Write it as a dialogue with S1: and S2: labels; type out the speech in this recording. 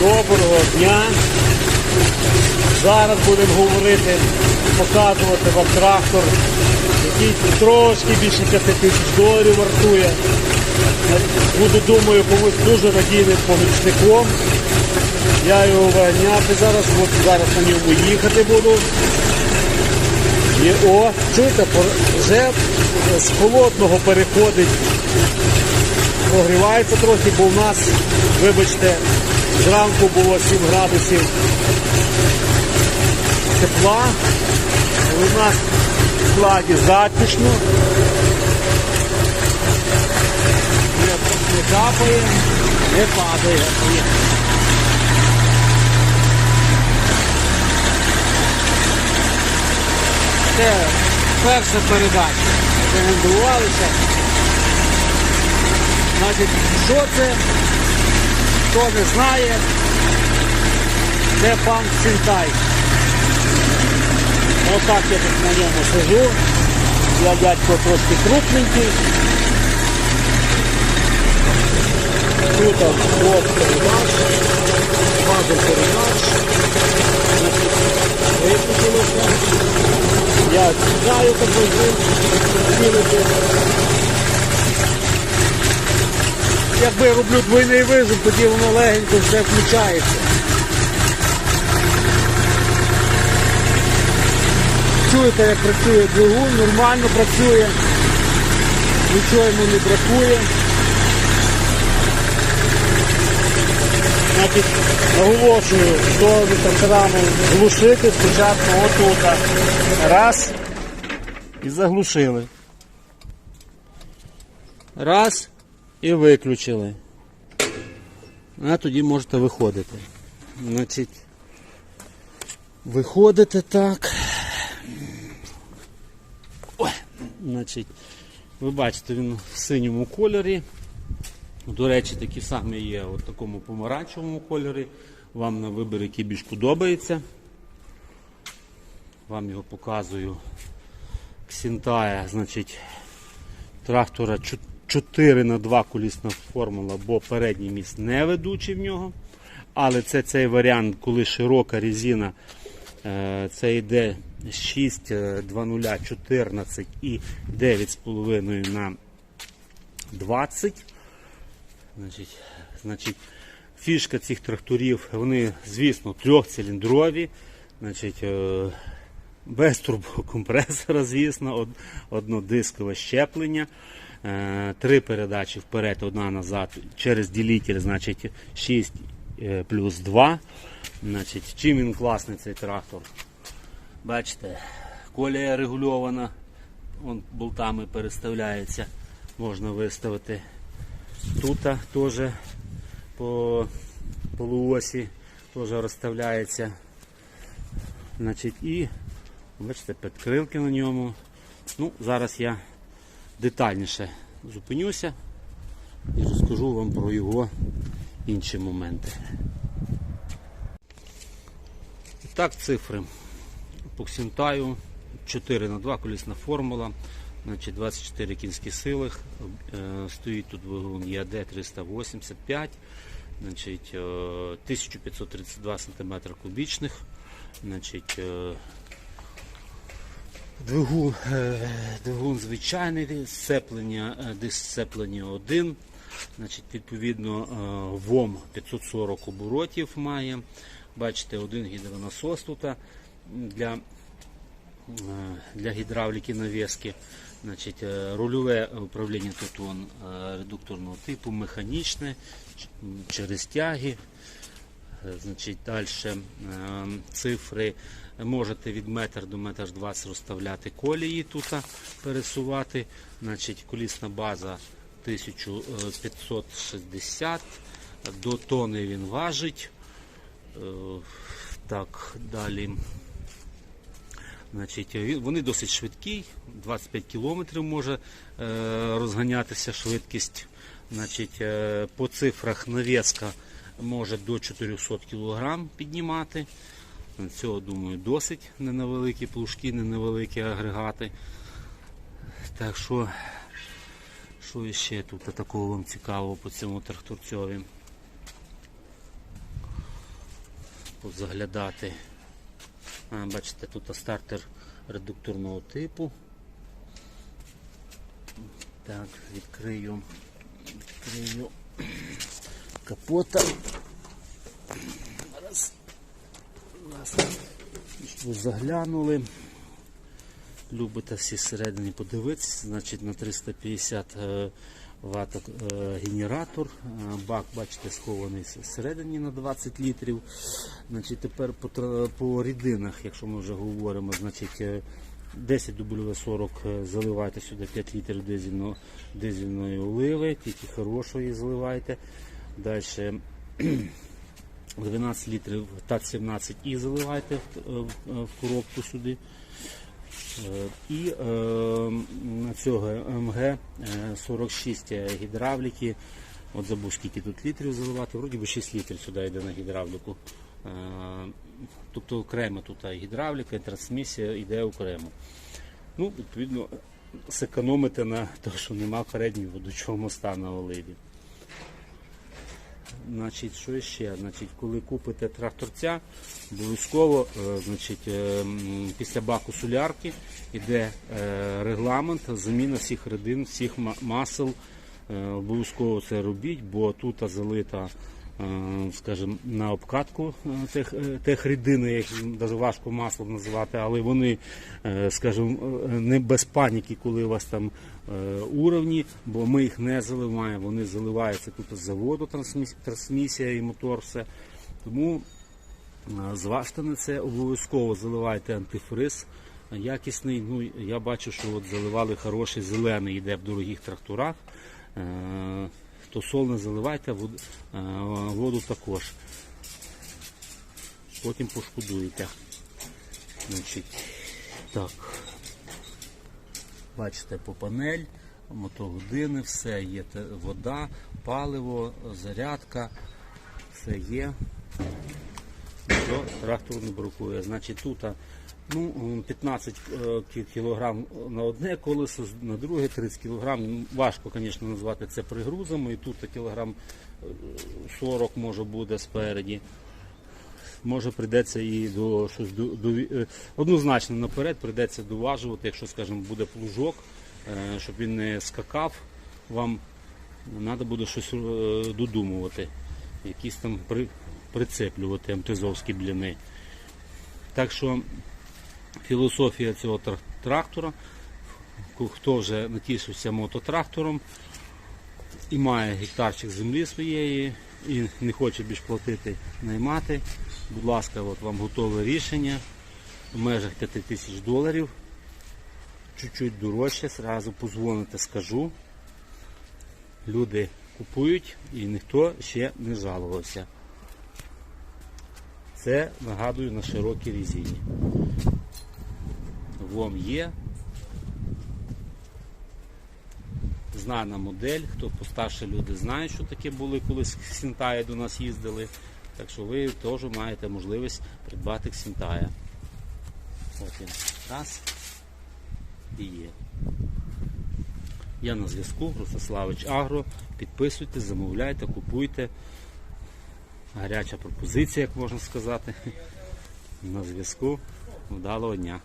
S1: Доброго дня. Зараз будемо говорити, показувати вам трактор, який трошки більше 5 тисяч доларів вартує. Буду, думаю, комусь дуже надійним помічником. Я його виганяти зараз, от зараз на ньому їхати буду. І о, чуєте, вже з холодного переходить прогрівається трохи, бо у нас, вибачте, зранку було 7 градусів тепла, у нас в складі затишно. Не, капає, не падає. Це перша передача. Рекомендувалися. Значить, що це? Хто не знає, це пан Сінтай. Отак я тут на ньому сижу. Я дядько трошки крупненький. Тут от передач, базу передач. Виключилося. Я чекаю такий цілити. Якби я роблю двойний визов, тоді воно легенько все включається. Чуєте, як працює двигун, нормально працює, нічого йому не бракує. Значить, наголошую, що тракторами глушити спочатку отут. Раз. І заглушили. Раз і виключили. А тоді можете виходити. Значить, виходите так. Ой, значить, ви бачите, він в синьому кольорі. До речі, такі самі є у такому помаранчевому кольорі. Вам на вибір, який більш подобається. Вам його показую. Ксінтая, значить, трактора 4 на 2 колісна формула, бо передній міст не ведучий в нього. Але це цей варіант, коли широка резина, е, це йде 6, 2.0, 14 і 9,5 на 20. Значить, значить, фішка цих тракторів, вони, звісно, трьохциліндрові. Значить, е, без турбокомпресора, звісно, од- однодискове щеплення. Е, Три передачі вперед, одна назад. Через ділитель, значить 6 е, плюс 2. Значить, чим він класний цей трактор? Бачите, колія регульована, вон болтами переставляється, можна виставити. Тут теж по полуосі теж розставляється. Значить, і бачите, підкрилки на ньому. Ну, зараз я детальніше зупинюся і розкажу вам про його інші моменти. І так, цифри. По Ксінтаю 4 на 2 колісна формула. Значить, 24 кінські сили. Е, Стоїть тут двигун ЯД 385. Значить, е, 1532 см кубічних. Значить, е, Двигун, е, двигун звичайний, сцеплення, е, сцеплення 1. Значить, відповідно, е, ВОМ 540 оборотів має. Бачите, один гідронасос тут для, для гідравліки навіски. Значить, рульове управління тут вон, редукторного типу, механічне, через тяги. Е, Значить, далі цифри можете від метр до метр 20 розставляти колії тут пересувати. Значить, колісна база 1560, до тони він важить. Е, Так, далі. Значить, вони досить швидкі, 25 км може е, розганятися швидкість. Значить, е, по цифрах навіска може до 400 кг піднімати. Цього, думаю, досить не на великі плужки, не на великі агрегати. Так що, що ще тут такого вам цікавого по цьому тракторцьові? позаглядати. А, бачите, тут стартер редукторного типу. Так, відкрию, відкрию капота. Зараз, раз, ви заглянули. Любите всі всередині подивитися, значить на 350 е, Вт е, генератор. Е, Бак, бачите, схований всередині на 20 літрів. Значить, тепер по, по рідинах, якщо ми вже говоримо, значить е, 10 W40 е, заливайте сюди 5 літрів дизельно, дизельної оливи, тільки хорошої заливайте. Далі 12 літрів ТАЦ-17 і заливайте в, в, в коробку сюди. Е, І е, на цього МГ е, 46 гідравліки. От забув скільки тут літрів заливати. Вроді би 6 літрів сюди йде на гідравліку. Е, тобто окремо тут гідравліка і трансмісія йде окремо. Ну, відповідно, зекономите на те, що нема переднього водочого моста на оливі. Значить, що ще? Значить, коли купите тракторця, обов'язково е, е, після баку солярки йде е, регламент заміна всіх рідин, всіх масел. Обов'язково це робіть, бо тут залита, скажімо, на обкатку е, тих, е, тих рідин, їх навіть важко маслом називати, але вони, е, скажімо, е, не без паніки, коли у вас там е, уровні, бо ми їх не заливаємо, вони заливаються тут з заводу, трансмісія і мотор, все. Тому е, зважте на це, обов'язково заливайте антифриз якісний. Ну, я бачу, що от заливали хороший зелений, йде в дорогих тракторах. То сол не заливайте, е, воду також. Потім пошкодуєте. Так. Бачите, по панель, мотогодини, все є. Вода, паливо, зарядка, все є. Нічого трактору не бракує. Значить, тут ну, 15 е, кілограм на одне колесо, на друге 30 кілограм. Ну, Важко, звісно, назвати це пригрузами. І тут кілограм е, 40 може буде спереді. Може прийдеться і до щось до, до е, однозначно наперед прийдеться доважувати, якщо, скажімо, буде плужок, е, щоб він не скакав, вам треба буде щось е, додумувати, якісь там прицеплювати МТЗовські бліни. Так що філософія цього трактора, хто вже натішився мототрактором і має гектарчик землі своєї і не хоче більш платити, наймати, будь ласка, от вам готове рішення в межах 5 тисяч доларів. Чуть-чуть дорожче, зразу позвоните, скажу. Люди купують і ніхто ще не жалувався. Це нагадую на широкій резині. ВОМ є. Знана модель, хто постарше люди знають, що таке були, коли з до нас їздили. Так що ви теж маєте можливість придбати Сінтая. От він. Раз. І є. Я на зв'язку, Ростиславич Агро. Підписуйтесь, замовляйте, купуйте. Гаряча пропозиція, як можна сказати. На зв'язку. Вдалого дня.